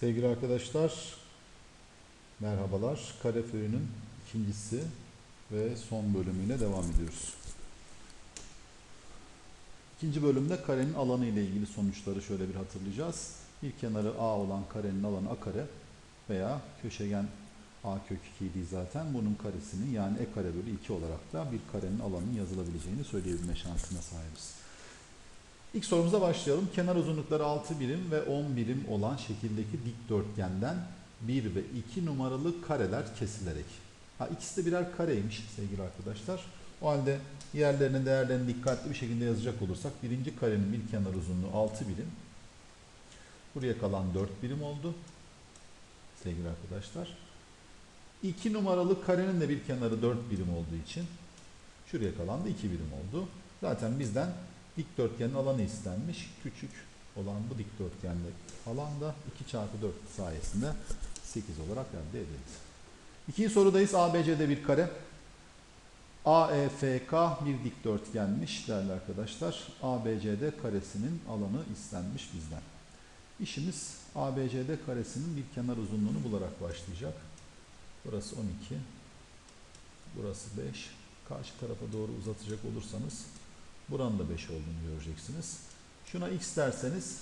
Sevgili arkadaşlar, merhabalar. Kare föyünün ikincisi ve son bölümüyle devam ediyoruz. İkinci bölümde karenin alanı ile ilgili sonuçları şöyle bir hatırlayacağız. Bir kenarı A olan karenin alanı A kare veya köşegen A kök 2 idi zaten. Bunun karesinin yani E kare bölü 2 olarak da bir karenin alanının yazılabileceğini söyleyebilme şansına sahibiz. İlk sorumuza başlayalım. Kenar uzunlukları 6 birim ve 10 birim olan şekildeki dikdörtgenden 1 ve 2 numaralı kareler kesilerek. Ha, ikisi de birer kareymiş sevgili arkadaşlar. O halde yerlerinin değerlerini dikkatli bir şekilde yazacak olursak birinci karenin bir kenar uzunluğu 6 birim. Buraya kalan 4 birim oldu. Sevgili arkadaşlar. 2 numaralı karenin de bir kenarı 4 birim olduğu için şuraya kalan da 2 birim oldu. Zaten bizden dikdörtgenin alanı istenmiş. Küçük olan bu dikdörtgende alan da 2 çarpı 4 sayesinde 8 olarak elde edildi. İkinci sorudayız. ABC'de bir kare. AEFK bir dikdörtgenmiş değerli arkadaşlar. ABCD karesinin alanı istenmiş bizden. İşimiz ABCD karesinin bir kenar uzunluğunu bularak başlayacak. Burası 12. Burası 5. Karşı tarafa doğru uzatacak olursanız buranın da 5 olduğunu göreceksiniz. Şuna x derseniz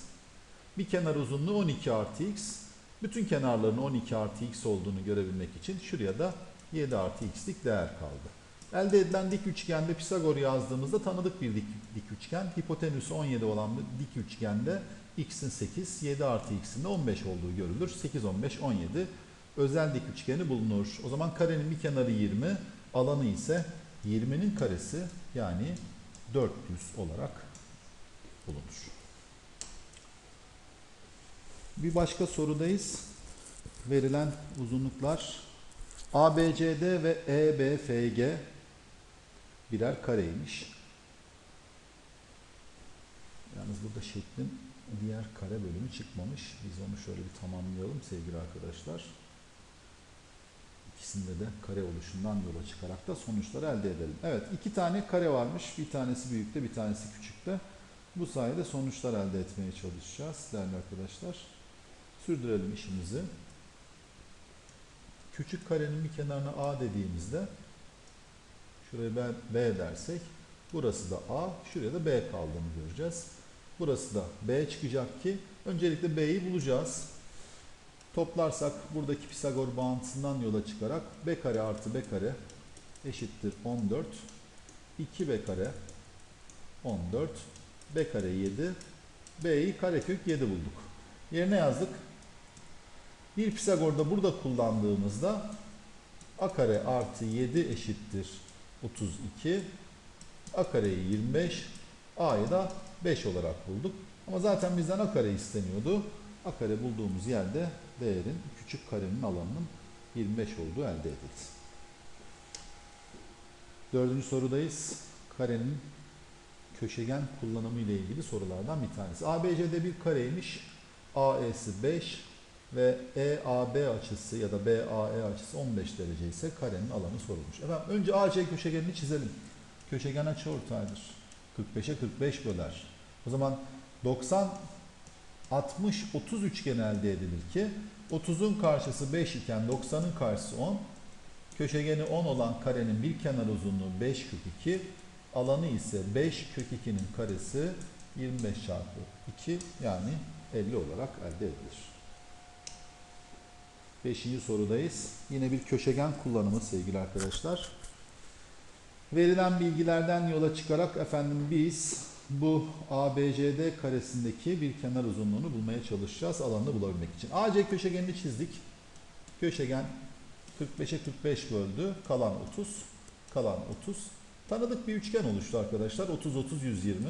bir kenar uzunluğu 12 artı x. Bütün kenarların 12 artı x olduğunu görebilmek için şuraya da 7 artı x'lik değer kaldı. Elde edilen dik üçgende Pisagor yazdığımızda tanıdık bir dik, dik üçgen. Hipotenüsü 17 olan bu dik üçgende x'in 8, 7 artı x'in de 15 olduğu görülür. 8, 15, 17 özel dik üçgeni bulunur. O zaman karenin bir kenarı 20, alanı ise 20'nin karesi yani 400 olarak bulunur. Bir başka sorudayız. Verilen uzunluklar ABCD ve EBFG birer kareymiş. Yalnız burada şeklin diğer kare bölümü çıkmamış. Biz onu şöyle bir tamamlayalım sevgili arkadaşlar. İkisinde de kare oluşundan yola çıkarak da sonuçları elde edelim. Evet iki tane kare varmış. Bir tanesi büyükte bir tanesi küçükte. Bu sayede sonuçlar elde etmeye çalışacağız değerli arkadaşlar. Sürdürelim işimizi. Küçük karenin bir kenarına A dediğimizde şuraya B, B dersek burası da A, şuraya da B kaldığını göreceğiz. Burası da B çıkacak ki öncelikle B'yi bulacağız. Toplarsak buradaki Pisagor bağıntısından yola çıkarak B kare artı B kare eşittir 14. 2B kare 14. B kare 7. B'yi karekök 7 bulduk. Yerine yazdık. Bir Pisagor'da burada kullandığımızda A kare artı 7 eşittir 32. A kareyi 25. A'yı da 5 olarak bulduk. Ama zaten bizden A kare isteniyordu. A kare bulduğumuz yerde değerin küçük karenin alanının 25 olduğu elde edildi. Dördüncü sorudayız. Karenin köşegen kullanımı ile ilgili sorulardan bir tanesi. ABC'de bir kareymiş. AE'si 5 ve EAB açısı ya da BAE açısı 15 derece ise karenin alanı sorulmuş. Efendim önce AC köşegenini çizelim. Köşegen açıortaydır. 45'e 45 böler. O zaman 90 60 30 üçgen elde edilir ki 30'un karşısı 5 iken 90'ın karşısı 10. Köşegeni 10 olan karenin bir kenar uzunluğu 5 kök 2. Alanı ise 5 kök 2'nin karesi 25 çarpı 2 yani 50 olarak elde edilir. Beşinci sorudayız. Yine bir köşegen kullanımı sevgili arkadaşlar. Verilen bilgilerden yola çıkarak efendim biz bu ABCD karesindeki bir kenar uzunluğunu bulmaya çalışacağız alanını bulabilmek için. AC köşegenini çizdik. Köşegen 45'e 45 böldü. Kalan 30. Kalan 30. Tanıdık bir üçgen oluştu arkadaşlar. 30 30 120.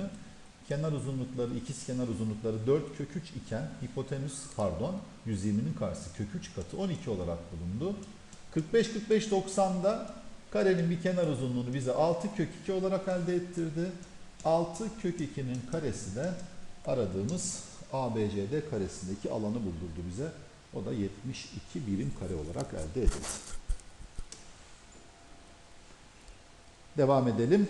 Kenar uzunlukları ikiz kenar uzunlukları 4 kök 3 iken hipotenüs pardon 120'nin karşısı kök 3 katı 12 olarak bulundu. 45 45 90'da karenin bir kenar uzunluğunu bize 6 kök 2 olarak elde ettirdi. 6 kök 2'nin karesi de aradığımız ABCD karesindeki alanı buldurdu bize. O da 72 birim kare olarak elde edildi. Devam edelim.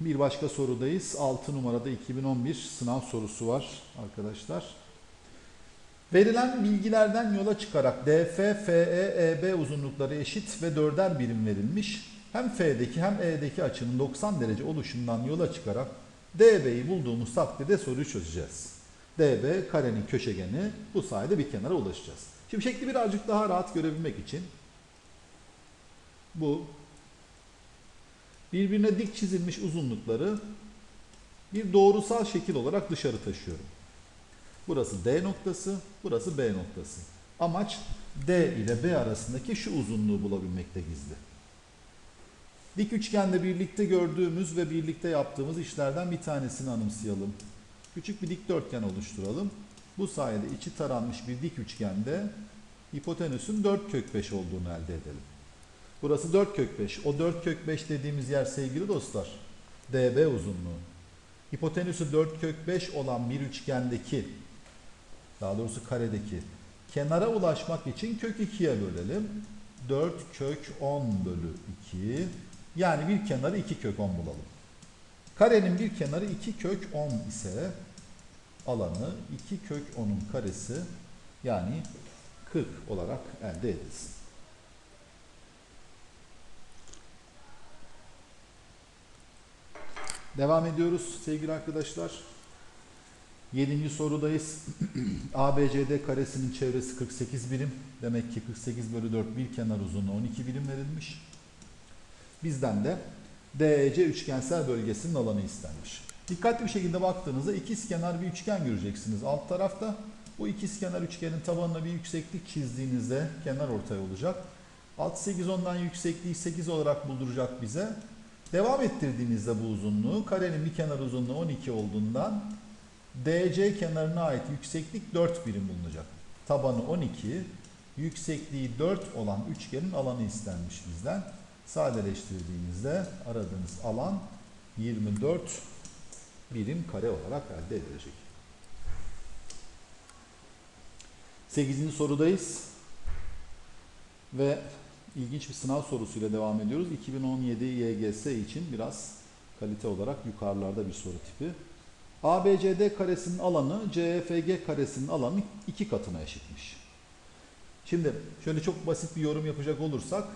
Bir başka sorudayız. 6 numarada 2011 sınav sorusu var arkadaşlar. Verilen bilgilerden yola çıkarak DF, FE, EB uzunlukları eşit ve dörder birim verilmiş. Hem F'deki hem E'deki açının 90 derece oluşundan yola çıkarak DB'yi bulduğumuz takdirde soruyu çözeceğiz. DB karenin köşegeni bu sayede bir kenara ulaşacağız. Şimdi şekli birazcık daha rahat görebilmek için bu birbirine dik çizilmiş uzunlukları bir doğrusal şekil olarak dışarı taşıyorum. Burası D noktası, burası B noktası. Amaç D ile B arasındaki şu uzunluğu bulabilmekte gizli. Dik üçgende birlikte gördüğümüz ve birlikte yaptığımız işlerden bir tanesini anımsayalım. Küçük bir dikdörtgen oluşturalım. Bu sayede içi taranmış bir dik üçgende hipotenüsün 4 kök 5 olduğunu elde edelim. Burası 4 kök 5. O 4 kök 5 dediğimiz yer sevgili dostlar DB uzunluğu. Hipotenüsü 4 kök 5 olan bir üçgendeki daha doğrusu karedeki kenara ulaşmak için kök 2'ye bölelim. 4 kök 10 bölü 2 yani bir kenarı 2 kök 10 bulalım. Karenin bir kenarı 2 kök 10 ise alanı 2 kök 10'un karesi yani 40 olarak elde edilsin. Devam ediyoruz sevgili arkadaşlar. Yedinci sorudayız. ABCD karesinin çevresi 48 birim. Demek ki 48 bölü 4 bir kenar uzunluğu 12 birim verilmiş. Bizden de DEC üçgensel bölgesinin alanı istenmiş. Dikkatli bir şekilde baktığınızda ikizkenar bir üçgen göreceksiniz. Alt tarafta bu ikizkenar üçgenin tabanına bir yükseklik çizdiğinizde kenar ortaya olacak. Alt 8 ondan yüksekliği 8 olarak bulduracak bize. Devam ettirdiğinizde bu uzunluğu karenin bir kenar uzunluğu 12 olduğundan DC kenarına ait yükseklik 4 birim bulunacak. Tabanı 12, yüksekliği 4 olan üçgenin alanı istenmiş bizden. Sadeleştirdiğinizde aradığınız alan 24 birim kare olarak elde edilecek. 8. sorudayız. Ve ilginç bir sınav sorusuyla devam ediyoruz. 2017 YGS için biraz kalite olarak yukarılarda bir soru tipi. ABCD karesinin alanı CFG karesinin alanı iki katına eşitmiş. Şimdi şöyle çok basit bir yorum yapacak olursak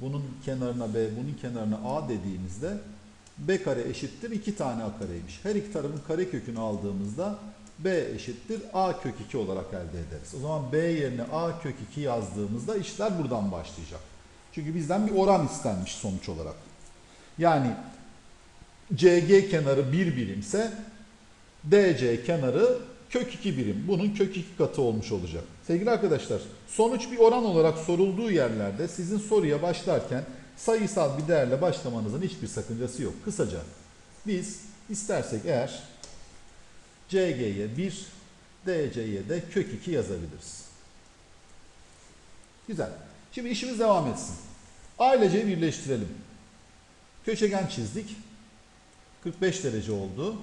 bunun kenarına B, bunun kenarına A dediğimizde B kare eşittir 2 tane A kareymiş. Her iki tarafın kare kökünü aldığımızda B eşittir A kök 2 olarak elde ederiz. O zaman B yerine A kök 2 yazdığımızda işler buradan başlayacak. Çünkü bizden bir oran istenmiş sonuç olarak. Yani CG kenarı 1 birimse DC kenarı kök 2 birim. Bunun kök 2 katı olmuş olacak. Sevgili arkadaşlar sonuç bir oran olarak sorulduğu yerlerde sizin soruya başlarken sayısal bir değerle başlamanızın hiçbir sakıncası yok. Kısaca biz istersek eğer CG'ye 1, DC'ye de kök 2 yazabiliriz. Güzel. Şimdi işimiz devam etsin. Ailece birleştirelim. Köşegen çizdik. 45 derece oldu.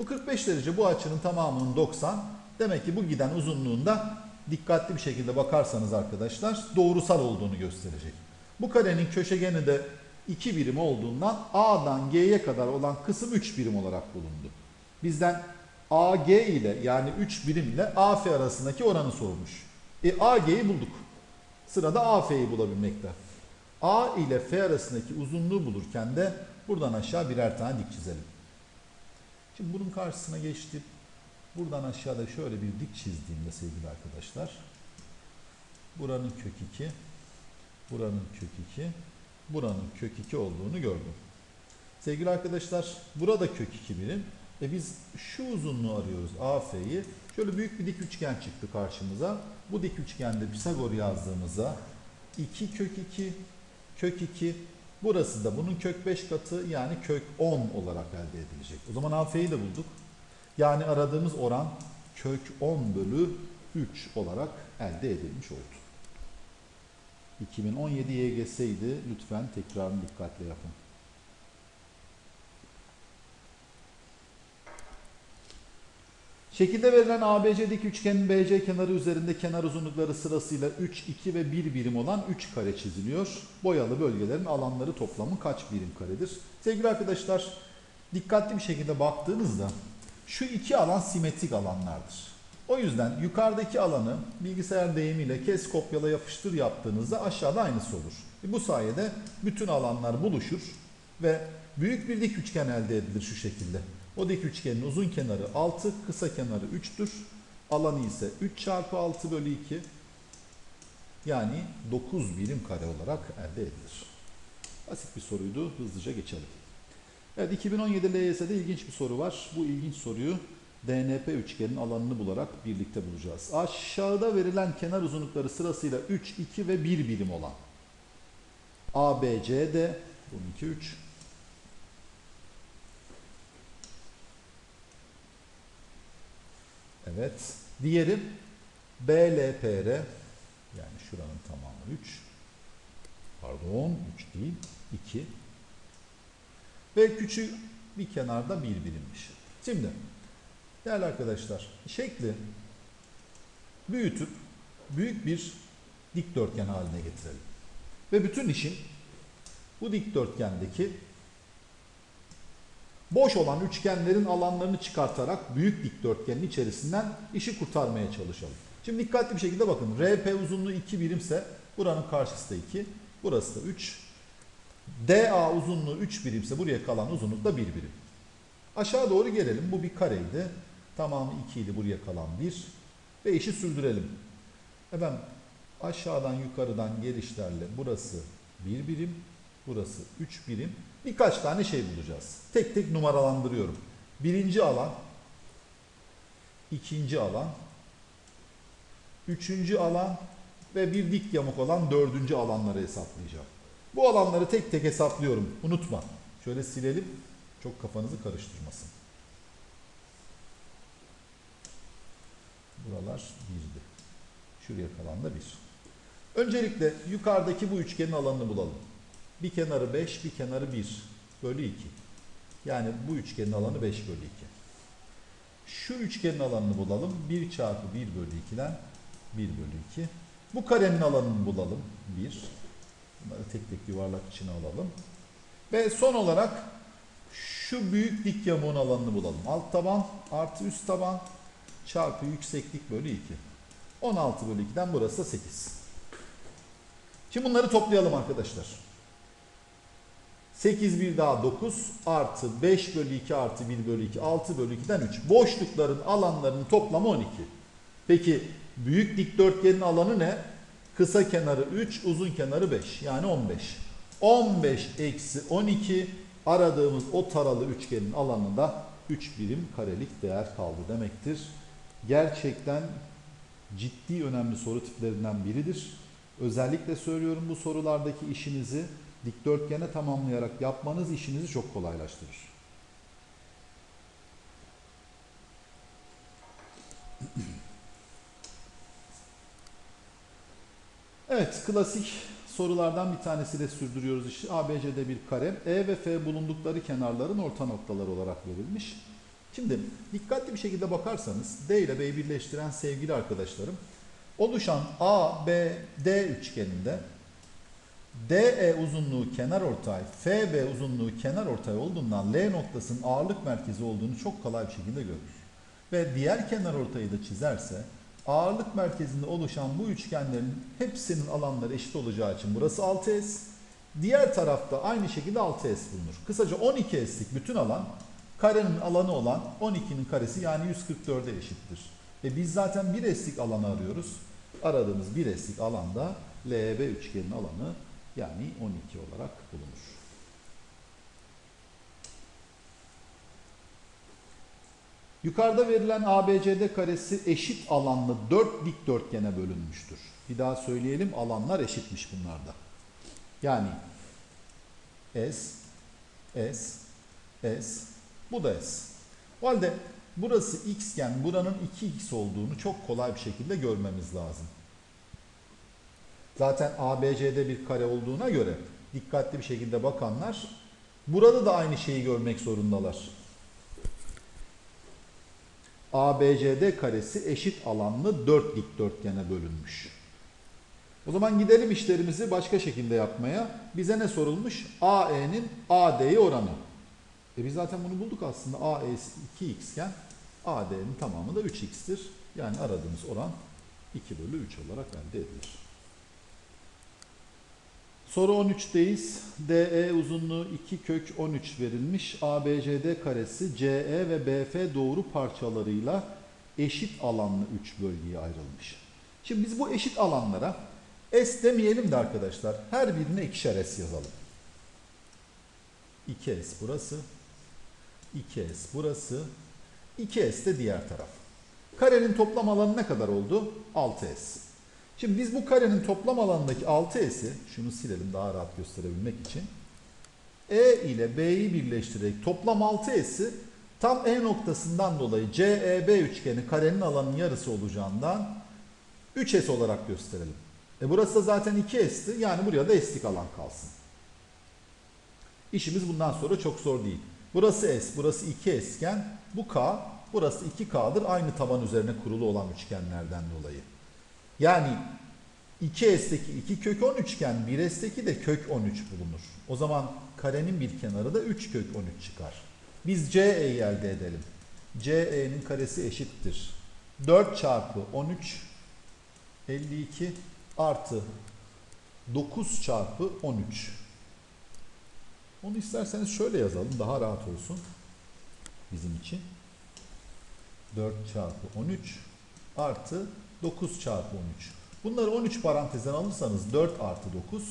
Bu 45 derece bu açının tamamının 90. Demek ki bu giden uzunluğunda dikkatli bir şekilde bakarsanız arkadaşlar doğrusal olduğunu gösterecek. Bu karenin köşegeni de 2 birim olduğundan A'dan G'ye kadar olan kısım 3 birim olarak bulundu. Bizden AG ile yani 3 birim ile AF arasındaki oranı sormuş. E AG'yi bulduk. Sırada AF'yi bulabilmekte. A ile F arasındaki uzunluğu bulurken de buradan aşağı birer tane dik çizelim. Şimdi bunun karşısına geçtim. Buradan aşağıda şöyle bir dik çizdiğimde sevgili arkadaşlar. Buranın kök 2, buranın kök 2, buranın kök 2 olduğunu gördüm. Sevgili arkadaşlar burada kök 2 birim. E biz şu uzunluğu arıyoruz AF'yi. Şöyle büyük bir dik üçgen çıktı karşımıza. Bu dik üçgende Pisagor yazdığımızda 2 kök 2 kök 2 burası da bunun kök 5 katı yani kök 10 olarak elde edilecek. O zaman AF'yi de bulduk. Yani aradığımız oran kök 10 bölü 3 olarak elde edilmiş oldu. 2017 YGS'ydi. Lütfen tekrarını dikkatle yapın. Şekilde verilen ABC dik üçgenin BC kenarı üzerinde kenar uzunlukları sırasıyla 3, 2 ve 1 birim olan 3 kare çiziliyor. Boyalı bölgelerin alanları toplamı kaç birim karedir? Sevgili arkadaşlar dikkatli bir şekilde baktığınızda şu iki alan simetrik alanlardır. O yüzden yukarıdaki alanı bilgisayar deyimiyle kes kopyala yapıştır yaptığınızda aşağıda aynısı olur. E bu sayede bütün alanlar buluşur ve büyük bir dik üçgen elde edilir şu şekilde. O dik üçgenin uzun kenarı 6, kısa kenarı 3'tür. Alanı ise 3 çarpı 6 bölü 2 yani 9 birim kare olarak elde edilir. Basit bir soruydu. Hızlıca geçelim. Evet 2017 LYS'de ilginç bir soru var. Bu ilginç soruyu DNP üçgenin alanını bularak birlikte bulacağız. Aşağıda verilen kenar uzunlukları sırasıyla 3, 2 ve 1 birim olan ABCD bununki 3 Evet. Diğeri BLPR yani şuranın tamamı 3 pardon 3 değil 2 ve küçük bir kenarda bir birimmiş. Şimdi değerli arkadaşlar şekli büyütüp büyük bir dikdörtgen haline getirelim. Ve bütün işin bu dikdörtgendeki boş olan üçgenlerin alanlarını çıkartarak büyük dikdörtgenin içerisinden işi kurtarmaya çalışalım. Şimdi dikkatli bir şekilde bakın. RP uzunluğu 2 birimse buranın karşısı da 2. Burası da 3. DA uzunluğu 3 birimse buraya kalan uzunluk da 1 birim. Aşağı doğru gelelim. Bu bir kareydi. Tamamı 2 idi. Buraya kalan 1. Ve işi sürdürelim. Efendim aşağıdan yukarıdan gelişlerle burası 1 birim. Burası 3 birim. Birkaç tane şey bulacağız. Tek tek numaralandırıyorum. Birinci alan, ikinci alan, üçüncü alan ve bir dik yamuk olan dördüncü alanları hesaplayacağım. Bu alanları tek tek hesaplıyorum. Unutma. Şöyle silelim. Çok kafanızı karıştırmasın. Buralar birdi. Şuraya kalan da bir. Öncelikle yukarıdaki bu üçgenin alanını bulalım. Bir kenarı 5, bir kenarı 1 bölü 2. Yani bu üçgenin alanı 5 bölü 2. Şu üçgenin alanını bulalım. 1 çarpı 1 bölü 2'den 1 bölü 2. Bu karenin alanını bulalım. 1. Bunları tek tek yuvarlak içine alalım. Ve son olarak şu büyük dik yamuğun alanını bulalım. Alt taban artı üst taban çarpı yükseklik bölü 2. 16 bölü 2'den burası da 8. Şimdi bunları toplayalım arkadaşlar. 8 bir daha 9 artı 5 bölü 2 artı 1 bölü 2 6 bölü 2'den 3. Boşlukların alanlarının toplamı 12. Peki büyük dikdörtgenin alanı ne? Kısa kenarı 3, uzun kenarı 5. Yani 15. 15 eksi 12 aradığımız o taralı üçgenin alanında 3 birim karelik değer kaldı demektir. Gerçekten ciddi önemli soru tiplerinden biridir. Özellikle söylüyorum bu sorulardaki işinizi dikdörtgene tamamlayarak yapmanız işinizi çok kolaylaştırır. Evet, klasik sorulardan bir tanesiyle sürdürüyoruz işi. ABC'de bir kare, E ve F bulundukları kenarların orta noktaları olarak verilmiş. Şimdi dikkatli bir şekilde bakarsanız D ile B'yi birleştiren sevgili arkadaşlarım, oluşan A, B, D üçgeninde DE uzunluğu kenar ortay, FB uzunluğu kenar ortay olduğundan L noktasının ağırlık merkezi olduğunu çok kolay bir şekilde görür. Ve diğer kenar ortayı da çizerse ağırlık merkezinde oluşan bu üçgenlerin hepsinin alanları eşit olacağı için burası 6S. Diğer tarafta aynı şekilde 6S bulunur. Kısaca 12S'lik bütün alan karenin alanı olan 12'nin karesi yani 144'e eşittir. Ve biz zaten 1S'lik alanı arıyoruz. Aradığımız 1S'lik alanda LB üçgenin alanı yani 12 olarak bulunur. Yukarıda verilen ABCD karesi eşit alanlı 4 dikdörtgene bölünmüştür. Bir daha söyleyelim alanlar eşitmiş bunlarda. Yani S, S, S, bu da S. O halde burası x iken buranın 2x olduğunu çok kolay bir şekilde görmemiz lazım. Zaten ABC'de bir kare olduğuna göre dikkatli bir şekilde bakanlar burada da aynı şeyi görmek zorundalar. ABCD karesi eşit alanlı 4 dikdörtgene bölünmüş. O zaman gidelim işlerimizi başka şekilde yapmaya. Bize ne sorulmuş? AE'nin AD'ye oranı. E biz zaten bunu bulduk aslında. AE 2x iken AD'nin tamamı da 3x'tir. Yani aradığımız oran 2 bölü 3 olarak elde edilir. Soru 13'teyiz. DE uzunluğu 2 kök 13 verilmiş. ABCD karesi CE ve BF doğru parçalarıyla eşit alanlı 3 bölgeye ayrılmış. Şimdi biz bu eşit alanlara S demeyelim de arkadaşlar her birine ikişer S yazalım. 2S burası, 2S burası, 2S de diğer taraf. Karenin toplam alanı ne kadar oldu? 6S. Şimdi biz bu karenin toplam alanındaki 6S'i, şunu silelim daha rahat gösterebilmek için. E ile B'yi birleştirerek toplam 6S'i tam E noktasından dolayı CEB üçgeni karenin alanının yarısı olacağından 3S olarak gösterelim. E burası da zaten 2S'ti yani buraya da S'lik alan kalsın. İşimiz bundan sonra çok zor değil. Burası S, burası 2S iken bu K, burası 2K'dır aynı taban üzerine kurulu olan üçgenlerden dolayı. Yani 2S'teki 2 kök 13 iken 1S'teki de kök 13 bulunur. O zaman karenin bir kenarı da 3 kök 13 çıkar. Biz CE'yi elde edelim. CE'nin karesi eşittir. 4 çarpı 13 52 artı 9 çarpı 13. Onu isterseniz şöyle yazalım daha rahat olsun bizim için. 4 çarpı 13 artı 9 çarpı 13. Bunları 13 parantezden alırsanız 4 artı 9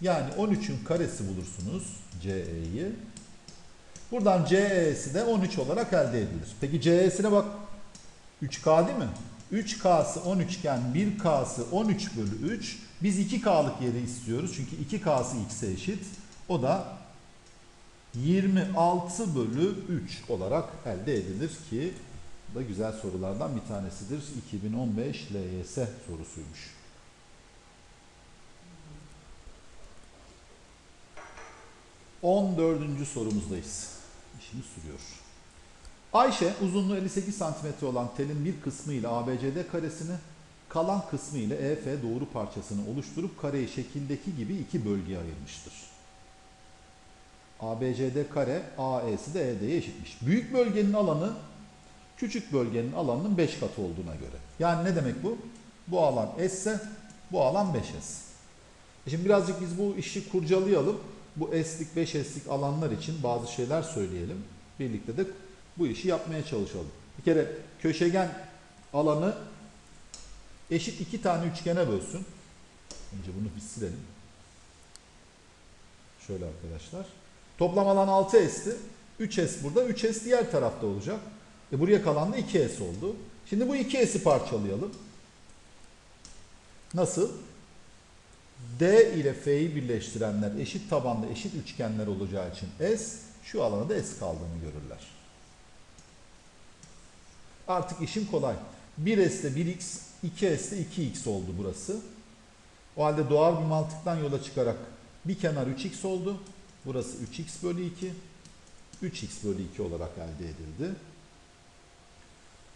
yani 13'ün karesi bulursunuz CE'yi. Buradan CE'si de 13 olarak elde edilir. Peki CE'sine bak 3K değil mi? 3K'sı 13 iken 1K'sı 13 bölü 3. Biz 2K'lık yeri istiyoruz. Çünkü 2K'sı X'e eşit. O da 26 bölü 3 olarak elde edilir ki da güzel sorulardan bir tanesidir. 2015 LYS sorusuymuş. On dördüncü sorumuzdayız. İşimiz sürüyor. Ayşe uzunluğu 58 cm olan telin bir kısmı ile ABCD karesini, kalan kısmı ile EF doğru parçasını oluşturup kareyi şekildeki gibi iki bölgeye ayırmıştır. ABCD kare AE'si de ED'ye eşitmiş. Büyük bölgenin alanı küçük bölgenin alanının 5 katı olduğuna göre. Yani ne demek bu? Bu alan S ise bu alan 5S. E Şimdi birazcık biz bu işi kurcalayalım. Bu S'lik 5S'lik alanlar için bazı şeyler söyleyelim. Birlikte de bu işi yapmaya çalışalım. Bir kere köşegen alanı eşit iki tane üçgene bölsün. Önce bunu bir silelim. Şöyle arkadaşlar. Toplam alan 6S'ti. 3S burada, 3S diğer tarafta olacak. E buraya kalan da 2S oldu. Şimdi bu 2S'i parçalayalım. Nasıl? D ile F'yi birleştirenler eşit tabanda eşit üçgenler olacağı için S, şu alana da S kaldığını görürler. Artık işim kolay. 1S'te 1X, 2S'te 2X oldu burası. O halde doğal bir mantıktan yola çıkarak bir kenar 3X oldu. Burası 3X bölü 2. 3X bölü 2 olarak elde edildi.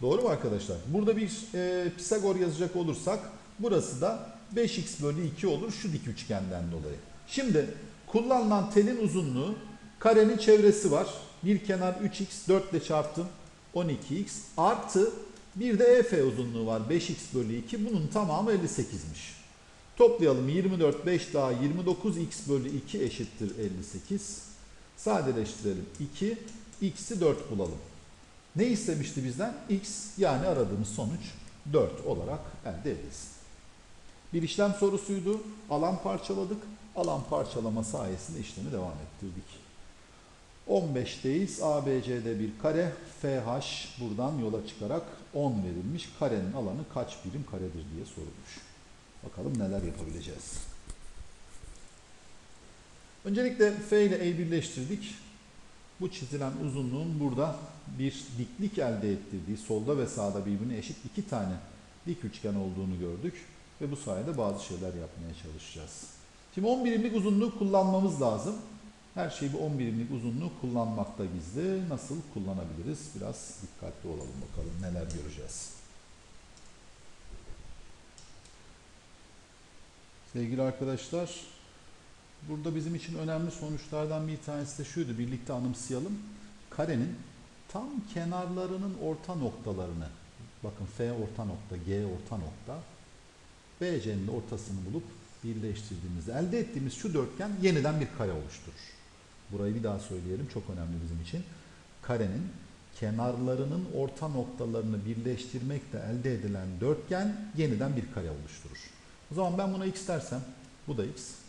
Doğru mu arkadaşlar? Burada bir e, Pisagor yazacak olursak burası da 5x bölü 2 olur şu dik üçgenden dolayı. Şimdi kullanılan telin uzunluğu karenin çevresi var. Bir kenar 3x 4 ile çarptım 12x artı bir de EF uzunluğu var 5x bölü 2 bunun tamamı 58'miş. Toplayalım 24 5 daha 29 x bölü 2 eşittir 58. Sadeleştirelim 2 x'i 4 bulalım. Ne istemişti bizden? X yani aradığımız sonuç 4 olarak elde edilsin. Bir işlem sorusuydu. Alan parçaladık. Alan parçalama sayesinde işlemi devam ettirdik. 15'teyiz. ABC'de bir kare. FH buradan yola çıkarak 10 verilmiş. Karenin alanı kaç birim karedir diye sorulmuş. Bakalım neler yapabileceğiz. Öncelikle F ile E'yi birleştirdik. Bu çizilen uzunluğun burada bir diklik elde ettirdiği, solda ve sağda birbirine eşit iki tane dik üçgen olduğunu gördük. Ve bu sayede bazı şeyler yapmaya çalışacağız. Şimdi 10 birimlik uzunluğu kullanmamız lazım. Her şeyi bu 10 birimlik uzunluğu kullanmakta gizli. Nasıl kullanabiliriz? Biraz dikkatli olalım bakalım neler göreceğiz. Sevgili arkadaşlar, burada bizim için önemli sonuçlardan bir tanesi de şuydu. Birlikte anımsayalım. Karenin tam kenarlarının orta noktalarını Bakın F orta nokta, G orta nokta. BC'nin ortasını bulup birleştirdiğimizde elde ettiğimiz şu dörtgen yeniden bir kare oluşturur. Burayı bir daha söyleyelim çok önemli bizim için. Karenin kenarlarının orta noktalarını birleştirmekle elde edilen dörtgen yeniden bir kare oluşturur. O zaman ben buna x dersem bu da x.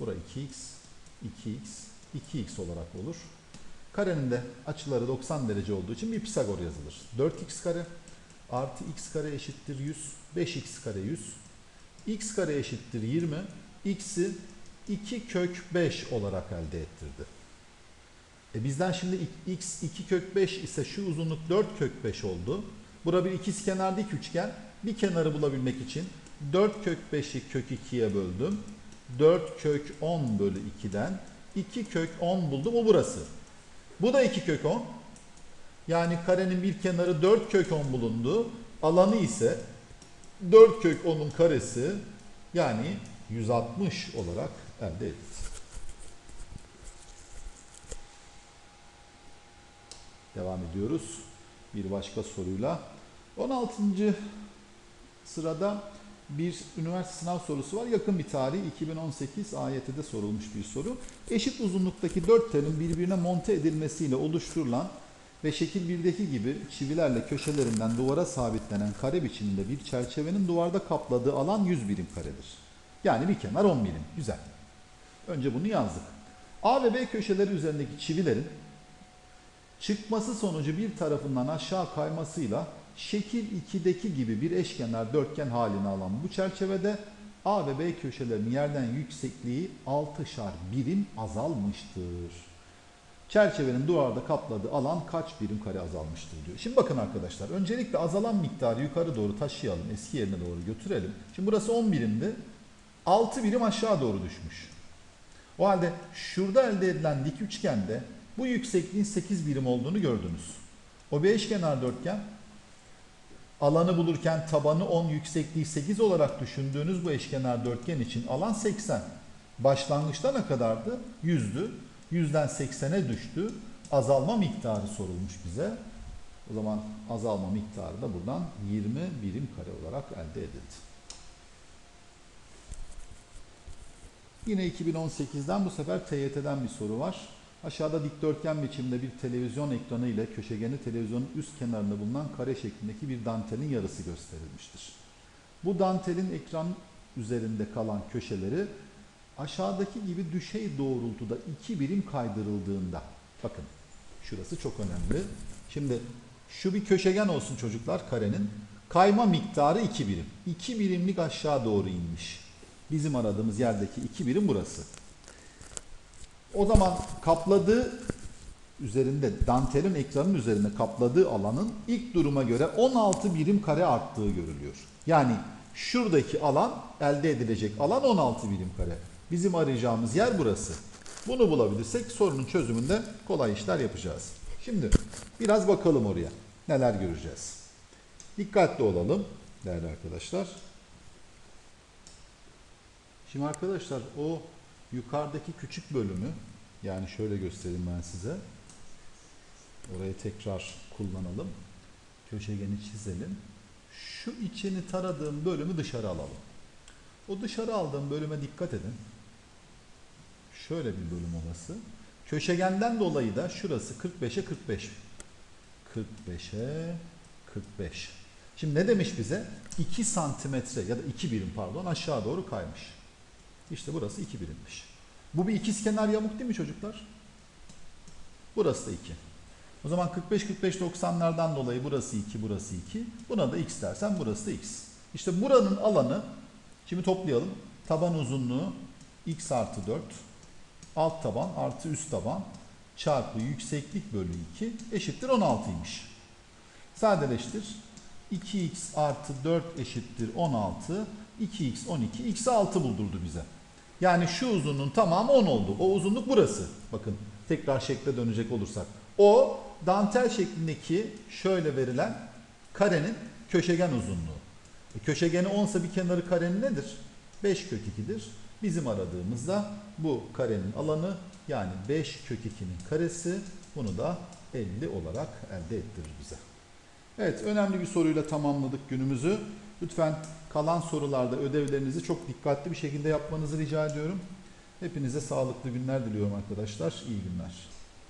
Bura 2x, 2x, 2x olarak olur. Karenin de açıları 90 derece olduğu için bir Pisagor yazılır. 4x kare artı x kare eşittir 100, 5x kare 100. x kare eşittir 20, x'i 2 kök 5 olarak elde ettirdi. E bizden şimdi x 2 kök 5 ise şu uzunluk 4 kök 5 oldu. Bura bir ikizkenar dik üçgen. Bir kenarı bulabilmek için 4 kök 5'i kök 2'ye böldüm. 4 kök 10 bölü 2'den 2 kök 10 buldum. O burası. Bu da 2 kök 10. Yani karenin bir kenarı 4 kök 10 bulundu. Alanı ise 4 kök 10'un karesi yani 160 olarak elde edildi. Devam ediyoruz. Bir başka soruyla. 16. sırada bir üniversite sınav sorusu var. Yakın bir tarih 2018 AYT'de sorulmuş bir soru. Eşit uzunluktaki dört telin birbirine monte edilmesiyle oluşturulan ve şekil 1'deki gibi çivilerle köşelerinden duvara sabitlenen kare biçiminde bir çerçevenin duvarda kapladığı alan 100 birim karedir. Yani bir kenar 10 birim. Güzel. Önce bunu yazdık. A ve B köşeleri üzerindeki çivilerin çıkması sonucu bir tarafından aşağı kaymasıyla şekil 2'deki gibi bir eşkenar dörtgen halini alan bu çerçevede A ve B köşelerinin yerden yüksekliği 6'şar birim azalmıştır. Çerçevenin duvarda kapladığı alan kaç birim kare azalmıştır diyor. Şimdi bakın arkadaşlar öncelikle azalan miktarı yukarı doğru taşıyalım. Eski yerine doğru götürelim. Şimdi burası 10 birimdi. 6 birim aşağı doğru düşmüş. O halde şurada elde edilen dik üçgende bu yüksekliğin 8 birim olduğunu gördünüz. O bir eşkenar dörtgen alanı bulurken tabanı 10 yüksekliği 8 olarak düşündüğünüz bu eşkenar dörtgen için alan 80. Başlangıçta ne kadardı? 100'dü. 100'den 80'e düştü. Azalma miktarı sorulmuş bize. O zaman azalma miktarı da buradan 20 birim kare olarak elde edildi. Yine 2018'den bu sefer TYT'den bir soru var. Aşağıda dikdörtgen biçimde bir televizyon ekranı ile köşegeni televizyonun üst kenarında bulunan kare şeklindeki bir dantelin yarısı gösterilmiştir. Bu dantelin ekran üzerinde kalan köşeleri aşağıdaki gibi düşey doğrultuda iki birim kaydırıldığında bakın şurası çok önemli. Şimdi şu bir köşegen olsun çocuklar karenin. Kayma miktarı 2 birim. 2 birimlik aşağı doğru inmiş. Bizim aradığımız yerdeki 2 birim burası. O zaman kapladığı üzerinde dantelin ekranın üzerinde kapladığı alanın ilk duruma göre 16 birim kare arttığı görülüyor. Yani şuradaki alan elde edilecek alan 16 birim kare. Bizim arayacağımız yer burası. Bunu bulabilirsek sorunun çözümünde kolay işler yapacağız. Şimdi biraz bakalım oraya. Neler göreceğiz. Dikkatli olalım değerli arkadaşlar. Şimdi arkadaşlar o yukarıdaki küçük bölümü yani şöyle göstereyim ben size. Orayı tekrar kullanalım. Köşegeni çizelim. Şu içini taradığım bölümü dışarı alalım. O dışarı aldığım bölüme dikkat edin. Şöyle bir bölüm orası. Köşegenden dolayı da şurası 45'e 45. 45'e 45. Şimdi ne demiş bize? 2 santimetre ya da 2 birim pardon aşağı doğru kaymış. İşte burası 2 birimmiş. Bu bir ikizkenar yamuk değil mi çocuklar? Burası da 2. O zaman 45 45 90'lardan dolayı burası 2, burası 2. Buna da x dersen burası da x. İşte buranın alanı şimdi toplayalım. Taban uzunluğu x artı 4 alt taban artı üst taban çarpı yükseklik bölü 2 eşittir 16'ymış. Sadeleştir. 2x artı 4 eşittir 16. 2x 12. x'i 6 buldurdu bize. Yani şu uzunluğun tamamı 10 oldu. O uzunluk burası. Bakın tekrar şekle dönecek olursak. O dantel şeklindeki şöyle verilen karenin köşegen uzunluğu. E, köşegeni 10 ise bir kenarı karenin nedir? 5 kök 2'dir. Bizim aradığımızda bu karenin alanı yani 5 kök 2'nin karesi bunu da 50 olarak elde ettirir bize. Evet, önemli bir soruyla tamamladık günümüzü. Lütfen kalan sorularda ödevlerinizi çok dikkatli bir şekilde yapmanızı rica ediyorum. Hepinize sağlıklı günler diliyorum arkadaşlar. İyi günler.